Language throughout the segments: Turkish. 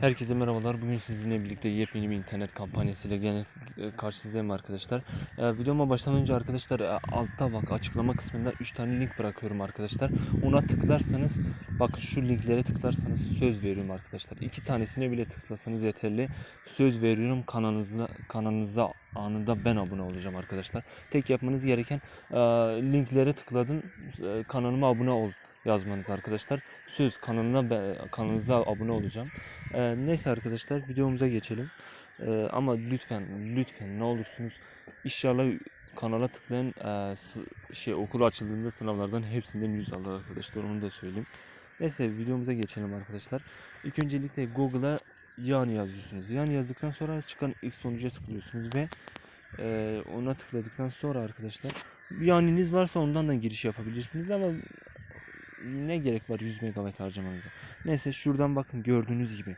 Herkese merhabalar. Bugün sizinle birlikte yepyeni bir internet kampanyasıyla gene e, karşınızdayım arkadaşlar. E, videoma başlamadan önce arkadaşlar e, altta bak açıklama kısmında 3 tane link bırakıyorum arkadaşlar. Ona tıklarsanız bakın şu linklere tıklarsanız söz veriyorum arkadaşlar. 2 tanesine bile tıklasanız yeterli. Söz veriyorum kanalınıza kanalınıza anında ben abone olacağım arkadaşlar. Tek yapmanız gereken e, linklere tıkladın e, kanalıma abone ol yazmanız arkadaşlar. Söz kanalına kanalınıza abone olacağım. Ee, neyse arkadaşlar videomuza geçelim. Ee, ama lütfen lütfen ne olursunuz inşallah kanala tıklayan e, şey okul açıldığında sınavlardan hepsinden yüz alır arkadaşlar onu da söyleyeyim. Neyse videomuza geçelim arkadaşlar. İlk öncelikle Google'a yani yazıyorsunuz. Yani yazdıktan sonra çıkan ilk sonuca tıklıyorsunuz ve e, ona tıkladıktan sonra arkadaşlar yaniniz varsa ondan da giriş yapabilirsiniz ama ne gerek var 100 MB harcamanıza. Neyse şuradan bakın gördüğünüz gibi.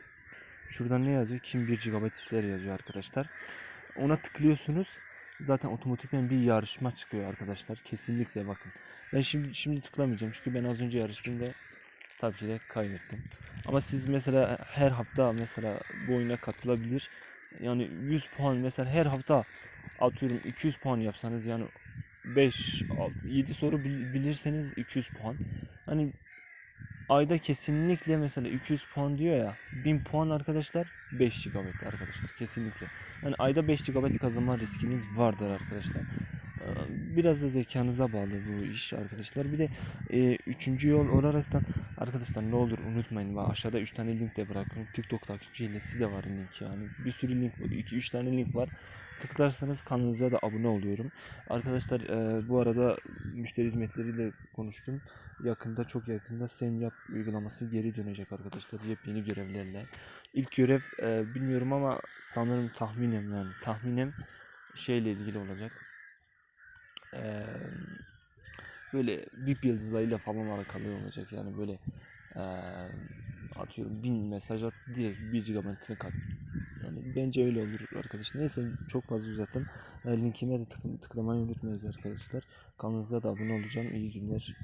Şuradan ne yazıyor? Kim 1 GB ister yazıyor arkadaşlar. Ona tıklıyorsunuz. Zaten otomatikman bir yarışma çıkıyor arkadaşlar. Kesinlikle bakın. Ben şimdi şimdi tıklamayacağım çünkü ben az önce yarıştım ve tabii ki de kaybettim. Ama siz mesela her hafta mesela bu oyuna katılabilir. Yani 100 puan mesela her hafta atıyorum 200 puan yapsanız yani 5 6 7 soru bil- bilirseniz 200 puan. Hani ayda kesinlikle mesela 200 puan diyor ya 1000 puan arkadaşlar 5 GB arkadaşlar kesinlikle. Yani ayda 5 GB kazanma riskiniz vardır arkadaşlar. Biraz da zekanıza bağlı bu iş arkadaşlar. Bir de e, üçüncü yol olaraktan arkadaşlar ne olur unutmayın. Bak aşağıda 3 tane link de bırakıyorum. TikTok takipçi de var link yani. Bir sürü link var. 2-3 tane link var. Tıklarsanız kanalınıza da abone oluyorum. Arkadaşlar e, bu arada müşteri hizmetleriyle konuştum. Yakında çok yakında sen yap uygulaması geri dönecek arkadaşlar yepyeni görevlerle. İlk görev e, bilmiyorum ama sanırım tahminem yani tahminem şeyle ilgili olacak. E, böyle VIP yıldızlarıyla falan alakalı olacak yani böyle e, atıyorum 1000 mesaj at direkt 1 GB'ını kat. Yani bence öyle olur arkadaşlar. Neyse çok fazla uzattım. E, linkime de tık- tıklamayı unutmayın arkadaşlar. Kanalınıza da abone olacağım. İyi günler.